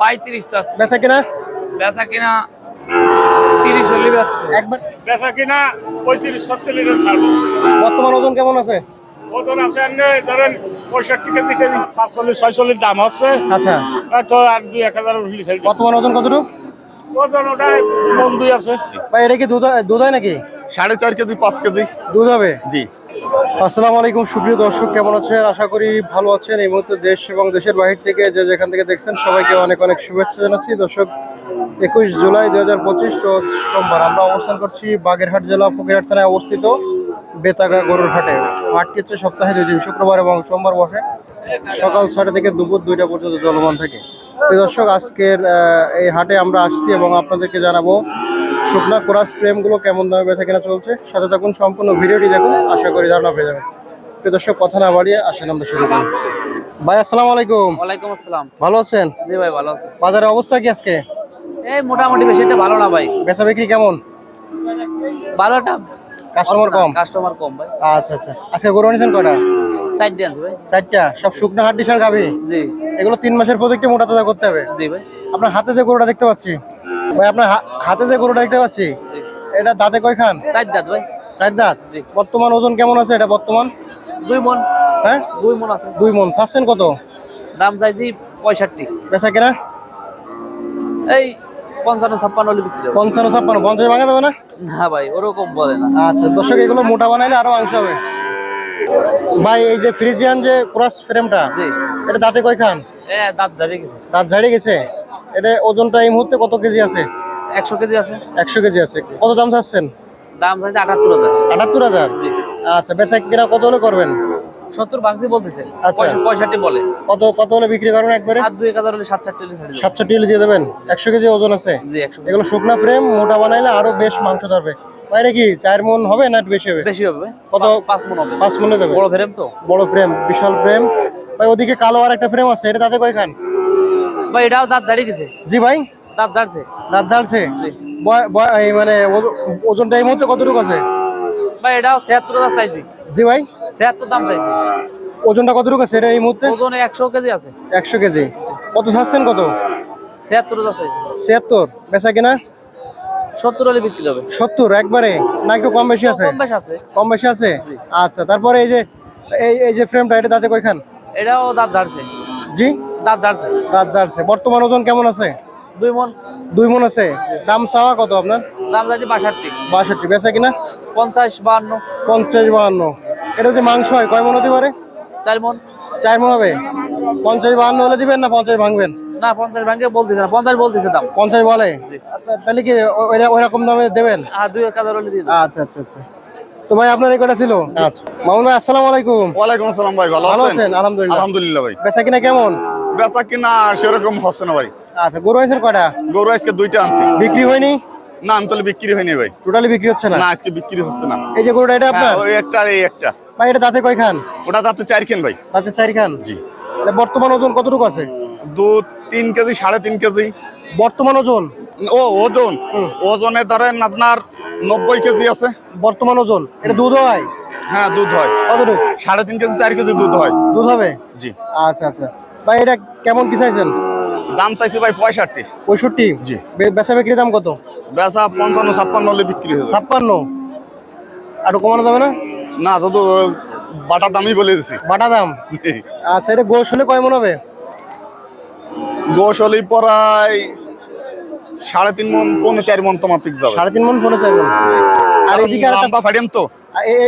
পঁয়ত্রিশ চাচ্ছে বেচা কিনা? বেচা কিনা তিরিশ হলে বেচবো। একবার। বেচা কিনা পঁয়ত্রিশ সত্তর ছাড়বো। বর্তমান ওজন কেমন আছে? ওজন আছে এমনি ধরেন পঁয়ষট্টি কেজি কেজি পাঁচচল্লিশ ছয়চল্লিশ দাম হচ্ছে। আচ্ছা। তো আর দুই এক হাজার বর্তমান ওজন কতটুকু? ওজন ওটাই মন দুই আছে। ভাই এটা কি দুধ দুধ হয় নাকি? সাড়ে চার কেজি পাঁচ কেজি। দুধ হবে? জি। আসসালামু আলাইকুম, সুপ্রিয় দর্শক, কেমন আছেন? আশা করি ভালো আছেন। এই মুহূর্তে দেশ এবং দেশের বাহির থেকে যে যেখান থেকে দেখছেন, সবাইকে অনেক অনেক শুভেচ্ছা জানাচ্ছি। দর্শক, একুশ জুলাই দুই হাজার পঁচিশ সোমবার। আমরা অবস্থান করছি বাগেরহাট জেলা, ফকিরহাট থানায় অবস্থিত বেতাগা গরুর হাটে হাটটি হচ্ছে সপ্তাহে দুই দিন, শুক্রবার এবং সোমবার বসে। সকাল ছয়টা থেকে দুপুর দুইটা পর্যন্ত চলমান থাকে। দর্শক, আজকের এই হাটে আমরা আসছি এবং আপনাদেরকে জানাব শুকনা কোরাস ফ্রেমগুলো কেমন দামে বেচা কেনা চলছে? সাথে থাকুন সম্পূর্ণ ভিডিওটি দেখুন আশা করি ধারণা পেয়ে যাবেন। প্রিয় দর্শক কথা না বাড়িয়ে আসেন আমরা শুরু করি। ভাই আসসালামু আলাইকুম। ওয়ালাইকুম আসসালাম। ভালো আছেন? জি ভাই ভালো আছে। বাজারের অবস্থা কি আজকে? এই মোটামুটি বেশি একটা ভালো না ভাই। বেচা বিক্রি কেমন? ভালো একটা কাস্টমার কম? কাস্টমার কম ভাই। আচ্ছা আচ্ছা। আজকে গরু নিয়েছেন কটা সাইড ড্যান্স ভাই। চারটা। সব শুকনো হাট ডিশার গাবি জি। এগুলো তিন মাসের প্রজেক্টে মোটা তাজা করতে হবে? জি ভাই। আপনার হাতে যে গরুটা দেখতে পাচ্ছি ভাই আপনার হাতে যে গরুটা দেখতে পাচ্ছি এটা দাঁতে কয় খান সাইড দাঁত ভাই। চার দাঁত? জি। বর্তমান ওজন কেমন আছে এটা বর্তমান? দুই মন। হ্যাঁ? দুই মন আছে। দুই মন। চাচ্ছেন কত? দাম চাইছি পঁয়ষট্টি। বেচা কেনা? এই পঞ্চান্ন ছাপ্পান্ন হলে বিক্রি হবে। পঞ্চান্ন ছাপ্পান্ন। পঞ্চাশ ভাঙা যাবে না? না ভাই ওরকম বলে না। আচ্ছা দর্শক এগুলো মোটা বানাইলে আরও মাংস হবে। ভাই এই যে ফ্রিজিয়ান যে ক্রস ফ্রেমটা জি। এটা দাঁতে কয় খান এ দাঁত ঝাড়ে গেছে। দাঁত ঝাড়ে গেছে? এটা ওজনটা এই মুহূর্তে কত কেজি আছে? একশো কেজি আছে। একশো কেজি আছে। কত দাম চাচ্ছেন? দাম চাইছে আটাত্তর হাজার। আটাত্তর হাজার? আচ্ছা বেচা কিনা কত হলে করবেন? সত্তর ভাঙতে বলতেছে। আচ্ছা। পঁয়ষট্টি বলে। কত কত হলে বিক্রি করবেন একবারে? আর দুই হাজার হলে। সাতষট্টি হলে দিয়ে দেবেন? একশো কেজি ওজন আছে? জি একশো এগুলো শুকনা ফ্রেম মোটা বানাইলে আরও বেশ মাংস ধরবে। বাইরে কি চার মন হবে না বেশি হবে? বেশি হবে। কত? পাঁচ- পাঁচ মন হবে। পাঁচ মনে দেবে। বড় ফ্রেম তো। বড় ফ্রেম বিশাল ফ্রেম ভাই ওদিকে কালো আর একটা ফ্রেম আছে এটা তাতে কয় খান? ভাই এটাও দাঁত দাঁড়িয়ে গেছে জি ভাই। দাঁত দাঁড়ছে দাঁত ঝাড়ছে? এই মানে ওজ- ওজনটা এই মুহূর্তে কতটুকু আছে? ভাই এটাও ছিয়াত্তর হাজার চাইছি। জি ভাই। ছিয়াত্তর দাম চাইছি। ওজনটা কতটুকু আছে? এটা এই মুহূর্তে? ওজনে একশো কেজি আছে। একশো কেজি। কত ছাড়ছেন কত? ছিয়াত্তর হাজার চাইছি। ছিয়াত্তর। বেচা কিনা? সত্তর হলে বিক্রি হবে। সত্তর একবারে? না একটু কম বেশি আছে? কম বেশ আছে। কম বেশি আছে? আচ্ছা তারপরে এই যে এই এই যে ফ্রেমটা এটা দাঁতে কয়খান? এটাও দাঁত ধারছে জি? দাঁত ধারছে দাঁত ঝাড়ছে। বর্তমান ওজন কেমন আছে? দুই মন। দুই মন আছে? দাম চাওয়া কত আপনার? দাম চাইছি বাষট্টি। বাষট্টি। বেচা কিনা? পঞ্চাশ বাহান্ন। পঞ্চাশ বাহান্ন। এটা যদি মাংস হয়। কয় মন হতে পারে? চার মন। চার মন হবে? পঞ্চাশ বাহান্ন হলে দিবেন না পঞ্চাশ ভাঙবেন? না পঞ্চাশ ভাঙে বলতেছে না। পঞ্চাশ বলতেছে দাম। পঞ্চাশ বলে? তাহলে কি ও- ওই- ওই রকম দামে দেবেন? আর দুই এক হাজার হলে দিয়ে আচ্ছা আচ্ছা আচ্ছা। তো ভাই আপনার এই কটা ছিল? আচ্ছা। মামুন ভাই আসসালামু আলাইকুম। ওয়ালাইকুম আসসালাম ভাই ভালো ভালো আছেন? আছেন? আলহামদুলিল্লাহ। আলহামদুলিল্লাহ ভাই। বেচা কিনা কেমন? বেচা কিনা সেরকম হচ্ছে না ভাই। আচ্ছা গরু আনছেন কয়টা? গরু আজকে দুইটা আনছি। বিক্রি হয়নি? না আমি তাহলে বিক্রি হয়নি ভাই। টোটালি বিক্রি হচ্ছে না? না আজকে বিক্রি হচ্ছে না। এই যে গরুটা এটা আপনার? হ্যাঁ, ওই একটা আর এই একটা। ভাই এটা দাঁতে কয় খান? ওটা তাতে চার খেন ভাই। দাঁতে চারি খান? জি। বর্তমান ওজন কতটুকু আছে? দু তিন কেজি সাড়ে তিন কেজি। বর্তমান ওজন? ও ওজন। ওজনে ধরেন আপনার নব্বই কেজি আছে। বর্তমান ওজন? এটা দুধ হয়? হ্যাঁ দুধ হয়। কতটুকু? সাড়ে তিন কেজি চার কেজি দুধ হয়। দুধ হবে? জি। আচ্ছা আচ্ছা। ভাই এটা কেমন কি চাইছেন? দাম চাইছি ভাই পঁয়ষট্টি। পঁয়ষট্টি? জি। বেচা বিক্রি দাম কত? বেচা পঞ্চান্ন ছাপ্পান্ন হলে বিক্রি হয়ে যাবে। ছাপ্পান্ন? আর কমানো যাবে না? না তো তো বাটার দামই বলে দিছি। বাটা দাম। আচ্ছা এটা গোশ হলে কয় মন হবে? গোশ হলেই পরায় সাড়ে তিন মন পৌনে চার মন তোমার ঠিক যাবে। সাড়ে তিন মন পনেরো চার মন। আর এদিকে আর একটা- লম্বা ফাটিয়াম তো।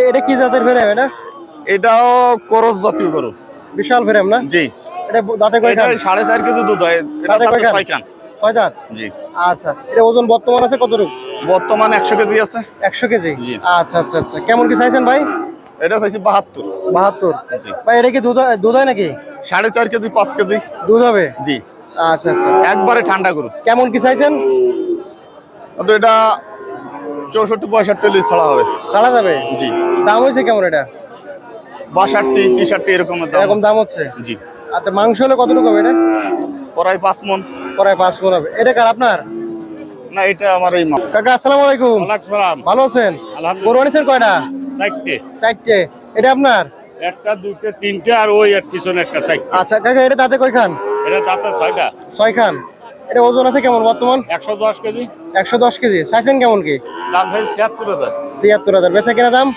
এটা কি জাতের ফ্রেম এটা? এটাও করস জাতীয় গরু। বিশাল ফ্রেম না? জি। এটা দাঁতে কয় খান সাড়ে চার কেজি দুধ হয়। কয় ছয় খান ছয় দাঁত? জি। আচ্ছা এটা ওজন বর্তমান আছে কতটুকু? বর্তমানে একশো কেজি আছে। একশো কেজি? জি। আচ্ছা আচ্ছা আচ্ছা। কেমন কি চাইছেন ভাই? এটা চাইছি বাহাত্তর। বাহাত্তর? জি। ভাই এটা কি দুধ দুধ হয় নাকি? সাড়ে চার কেজি পাঁচ কেজি। দুধ হবে? জি। আচ্ছা আচ্ছা। একবারে ঠান্ডা গরু। কেমন কি চাইছেন? তো এটা চৌষট্টি পঁয়ষট্টি লিজ ছাড়া হবে। ছাড়া যাবে? জি। দাম হয়েছে কেমন এটা? বাষট্টি তিষট্টি এরকম এরকম দাম হচ্ছে? জি। আচ্ছা মাংস হলে কতটুকু হবে এটা? পরাই পাঁচ মন প্রায় পাঁচ মন হবে। এটা কার আপনার? না এটা আমার এই মা। কাকা আসসালামু আলাইকুম। ভালো আছেন? আলহামদুলিল্লাহ। গরু আনিছেন কয়টা? চারটে। চারটে। এটা আপনার? একটা দুটো তিনটে আর ওই এক পিছনে একটা সাইড আচ্ছা কাকা এটা তাতে কয় খান এটা দাঁতা ছয়টা। ছয় খান এটা ওজন আছে কেমন বর্তমান? একশো দশ কেজি। একশো দশ কেজি। চাইছেন কেমন কি? দাম থাকে ছিয়াত্তর হাজার। ছিয়াত্তর হাজার। বেচা কিনা দাম?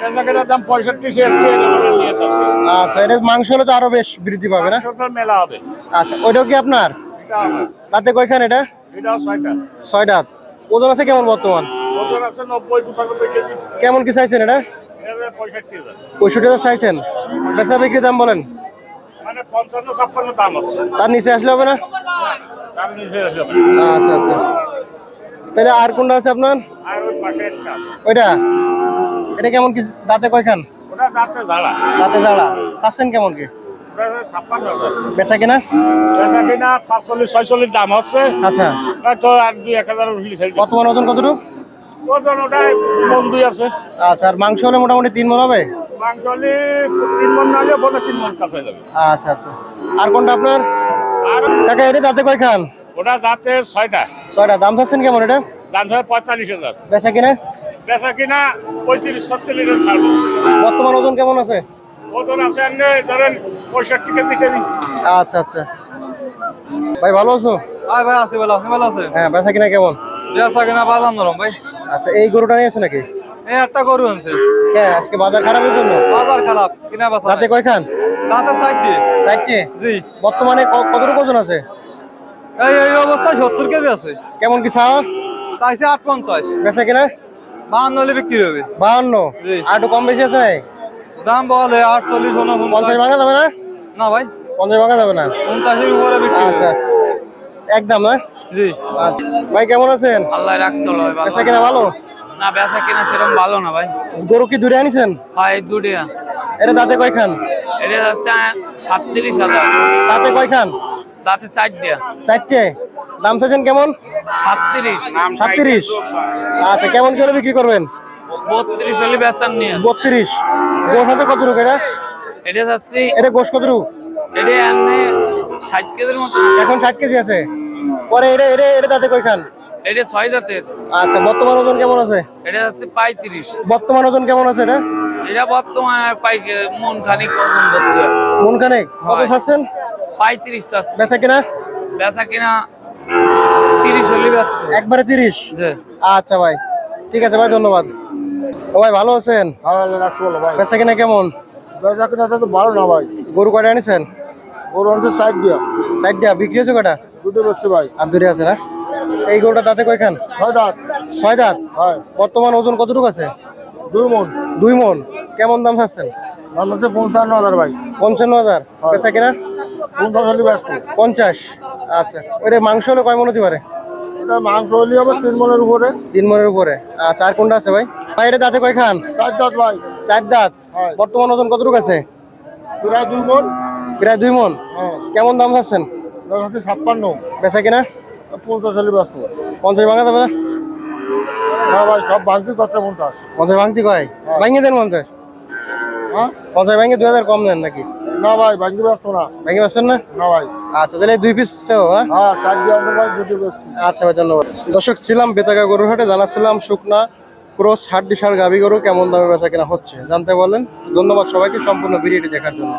বেচা কেনা দাম পঁয়ষট্টি ছিয়াত্তর আচ্ছা এটা মাংস হলে তো আরও বেশ বৃদ্ধি পাবে না? মেলা হবে। আচ্ছা ওইটাও কি আপনার? তাতে কয়খান এটা? ছয়টা। ওজন আছে কেমন বর্তমান? কেমন কি চাইছেন এটা? পঁয়ষট্টি হাজার। চাইছেন। বেচা বিক্রি দাম বলেন। মানে তার নিচে আসলে হবে না? আচ্ছা আচ্ছা। তাহলে আর কোনটা আছে আপনার? আর ওই পাশে একটা ওইটা? এটা কেমন কি? দাঁতে কয়খান? দাঁতে ঝাড়া চাচ্ছেন কেমন কি? বেচা কিনা? পেঁচা কিনা পাঁচচল্লিশ ছয়চল্লিশ দাম হচ্ছে। আচ্ছা। আর দুই এক হাজার ওজন কতটুকু? ওজন ওটাই মন দুই আছে। আচ্ছা আর মাংস হলে মোটামুটি তিন মন হবে? মাংস হলে তিন মন না হলে বোধ তিন মন কাছে যাবে। আচ্ছা আচ্ছা। আর কোনটা আপনার? আর কাকা এটা দাঁতে কয়খান ওটা দাঁতে ছয়টা। ছয়টা। দাম চাচ্ছেন কেমন এটা? দাম পঁয়তাল্লিশ হাজার। বেচা কিনা? বেচা কিনা পঁয়ত্রিশ ছত্রিশ ছাড়বে। বর্তমান ওজন কেমন আছে? ওজন আছে এমনি ধরেন পঁয়ষট্টি কেজি কেজি। আচ্ছা আচ্ছা। ভাই ভালো আছো? ভাই ভাই আছি ভালো। আপনি ভালো আছেন? হ্যাঁ বেচা কিনা কেমন? বেচা কিনা বাজার নরম ভাই। আচ্ছা এই গরুটা নিয়েছো নাকি? এই একটা গরু আনছে। হ্যাঁ আজকে বাজার খারাপের জন্য? বাজার খারাপ কিনা বেচা দাঁতে কয়খান? দাঁতে সাইডটি চারটে জি। বর্তমানে ক- কতটুকু ওজন আছে? এই এই অবস্থায় সত্তর কেজি আছে। কেমন কি চাওয়া চাইছে আট পঞ্চাশ বেচা কিনা? বাহান্ন হলে বিক্রি হবে। বাহান্ন? জি। আর একটু কম বেশি আছে? নাই দাম বলে আটচল্লিশ পঞ্চাশ ভাঙা যাবে না? না ভাই। পঞ্চাশ ভাঙা যাবে না? পঞ্চাশের উপরে বিক্রি। আচ্ছা। একদম না জি। আচ্ছা। ভাই কেমন আছেন? আল্লাহ রাখছে ভাই ভালো। বেচা কিনা ভালো? না বেচা কিনা সেরকম ভালো না ভাই। গরু কি দূরে আনিছেন? হয় দুটিয়া এটা দাঁতে কয়খান? এটা হচ্ছে সাতত্রিশ হাজার। দাঁতে কয়খান? তাতে চার দিয়া চারটে? দাম চাইছেন কেমন? সাতত্রিশ। সাতত্রিশ। আচ্ছা কেমন করে বিক্রি করবেন? বত্রিশ হলে বেচার নিয়ে বত্রিশ। গোশ আছে কত রুক এটা? এটা যাচ্ছি এটা গোশ কত রুক এটা এনে ষাট কেজির মতো। এখন ষাট কেজি আছে। পরে এটা এটা এটা দাঁতে কয়খান? এটা ছয় জাতের। আচ্ছা বর্তমান ওজন কেমন আছে? এটা যাচ্ছে পঁয়ত্রিশ। বর্তমান ওজন কেমন আছে এটা? এটা বর্তমানে পাই মন খানিক ওজন ধরতে মন খানেক। কত। চাচ্ছেন? পঁয়ত্রিশ চাচ্ছে। বেচা কিনা? বেচা কিনা তিরিশ হলে একবারে তিরিশ? আচ্ছা ভাই ঠিক আছে ভাই ধন্যবাদ। ও ভাই ভালো আছেন? হ্যাঁ ভাই। বেচা কিনা কেমন? বেচা কিনা তো ভালো না ভাই। গরু কয়টা আনিছেন ওর অঞ্চল সাইড দিয়া। চারটা বিক্রি হয়েছে কয়টা? দুটো বেশি ভাই। আর দূরে আছে না? এই গরুটা দাঁতে কয়খান? ছয় দাঁত। ছয় দাঁত? হয়। বর্তমান ওজন কতটুকু আছে? দুই মন। দুই মন। কেমন দাম চাচ্ছেন? দাম হচ্ছে পঞ্চান্ন হাজার ভাই। পঞ্চান্ন হাজার। হয়। বেচা কিনা? পঞ্চাশ হলে ব্যস্ত? পঞ্চাশ। আচ্ছা ওইটা মাংস হলে কয় মন হতে পারে? এটা মাংস হলে হবে তিন মনের উপরে। তিন মনের উপরে। আচ্ছা আর কোনটা আছে ভাই? ভাই এটা দাঁতে কয় খান? চার দাঁত ভাই। চার দাঁত? বর্তমান ওজন কতটুকু আছে? প্রায় দুই মন। প্রায় দুই মন। হ্যাঁ। কেমন দাম চাচ্ছেন? দাম হচ্ছে ছাপ্পান্ন। বেচা কিনা? পঞ্চাশ হলে ব্যস্ত। পঞ্চাশ ভাঙা যাবে না? ভাই সব ভাঙতে করছে পঞ্চাশ। পঞ্চাশ ভাঙতি কয়? হ্যাঁ। ভাঙিয়ে দেন পঞ্চাশ। পঞ্চাশ ভাঙে দুই হাজার কম নেন নাকি? না ভাই ভাঙতে ব্যস্ত না। ভাঙে ব্যস্ত না? না ভাই। আচ্ছা তাহলে দুই পিস হ্যাঁ? হ্যাঁ চার দিয়ে ভাই দুটো বেশি আচ্ছা ভাই ধন্যবাদ। দর্শক ছিলাম বেতাগা গরুর হাটে জানাচ্ছিলাম শুকনা ক্রস হাড্ডি সার গাভি গরু কেমন দামে বেচা কেনা হচ্ছে? জানতে বলেন। ধন্যবাদ সবাইকে সম্পূর্ণ ভিডিওটি দেখার জন্য।